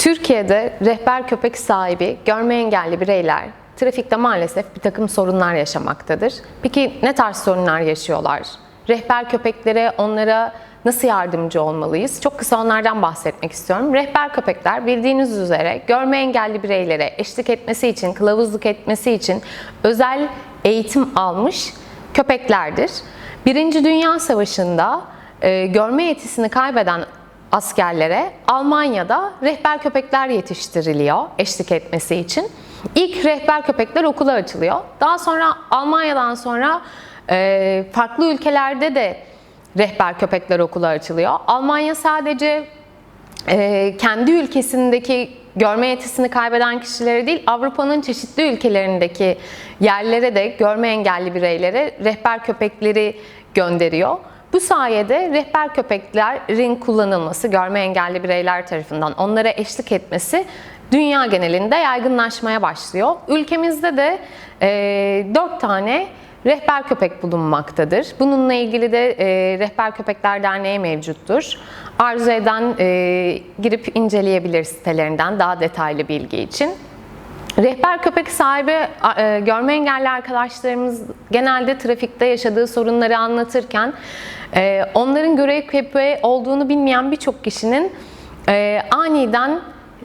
Türkiye'de rehber köpek sahibi, görme engelli bireyler trafikte maalesef bir takım sorunlar yaşamaktadır. Peki ne tarz sorunlar yaşıyorlar? Rehber köpeklere, onlara nasıl yardımcı olmalıyız? Çok kısa onlardan bahsetmek istiyorum. Rehber köpekler bildiğiniz üzere görme engelli bireylere eşlik etmesi için, kılavuzluk etmesi için özel eğitim almış köpeklerdir. Birinci Dünya Savaşı'nda e, görme yetisini kaybeden askerlere Almanya'da rehber köpekler yetiştiriliyor eşlik etmesi için. İlk rehber köpekler okula açılıyor. Daha sonra Almanya'dan sonra e, farklı ülkelerde de rehber köpekler okula açılıyor. Almanya sadece e, kendi ülkesindeki görme yetisini kaybeden kişilere değil, Avrupa'nın çeşitli ülkelerindeki yerlere de görme engelli bireylere rehber köpekleri gönderiyor. Bu sayede rehber köpeklerin kullanılması, görme engelli bireyler tarafından onlara eşlik etmesi dünya genelinde yaygınlaşmaya başlıyor. Ülkemizde de e, 4 tane rehber köpek bulunmaktadır. Bununla ilgili de e, Rehber Köpekler Derneği mevcuttur. Arzu eden e, girip inceleyebilir sitelerinden daha detaylı bilgi için. Rehber köpek sahibi e, görme engelli arkadaşlarımız genelde trafikte yaşadığı sorunları anlatırken e, onların görev köpeği olduğunu bilmeyen birçok kişinin e, aniden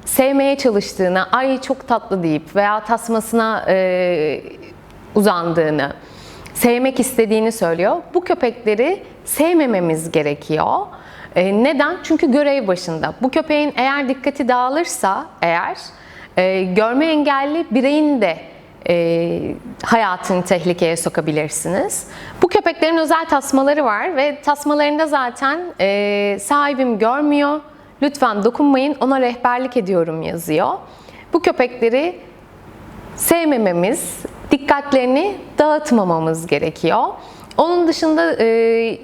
sevmeye çalıştığını, ay çok tatlı deyip veya tasmasına uzandığını, sevmek istediğini söylüyor. Bu köpekleri sevmememiz gerekiyor. Neden? Çünkü görev başında. Bu köpeğin eğer dikkati dağılırsa eğer e, görme engelli bireyin de e, hayatını tehlikeye sokabilirsiniz. Bu köpeklerin özel tasmaları var ve tasmalarında zaten e, sahibim görmüyor, lütfen dokunmayın ona rehberlik ediyorum yazıyor. Bu köpekleri sevmememiz, dikkatlerini dağıtmamamız gerekiyor. Onun dışında e,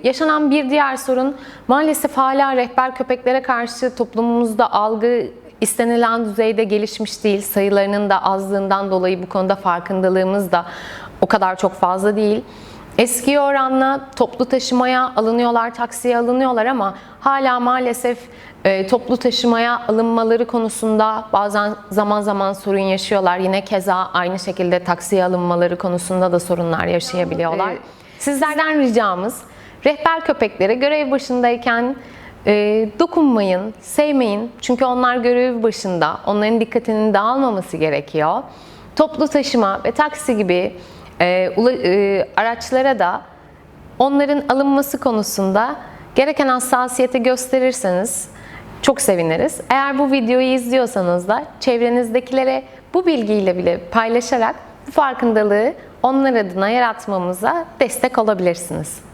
yaşanan bir diğer sorun maalesef hala rehber köpeklere karşı toplumumuzda algı istenilen düzeyde gelişmiş değil. Sayılarının da azlığından dolayı bu konuda farkındalığımız da o kadar çok fazla değil. Eski oranla toplu taşımaya alınıyorlar, taksiye alınıyorlar ama hala maalesef e, toplu taşımaya alınmaları konusunda bazen zaman zaman sorun yaşıyorlar. Yine keza aynı şekilde taksiye alınmaları konusunda da sorunlar yaşayabiliyorlar. Sizlerden ricamız rehber köpeklere görev başındayken e, dokunmayın, sevmeyin. Çünkü onlar görev başında. Onların dikkatinin dağılmaması gerekiyor. Toplu taşıma ve taksi gibi e, ula- e, araçlara da onların alınması konusunda gereken hassasiyeti gösterirseniz çok seviniriz. Eğer bu videoyu izliyorsanız da çevrenizdekilere bu bilgiyle bile paylaşarak bu farkındalığı onlar adına yaratmamıza destek olabilirsiniz.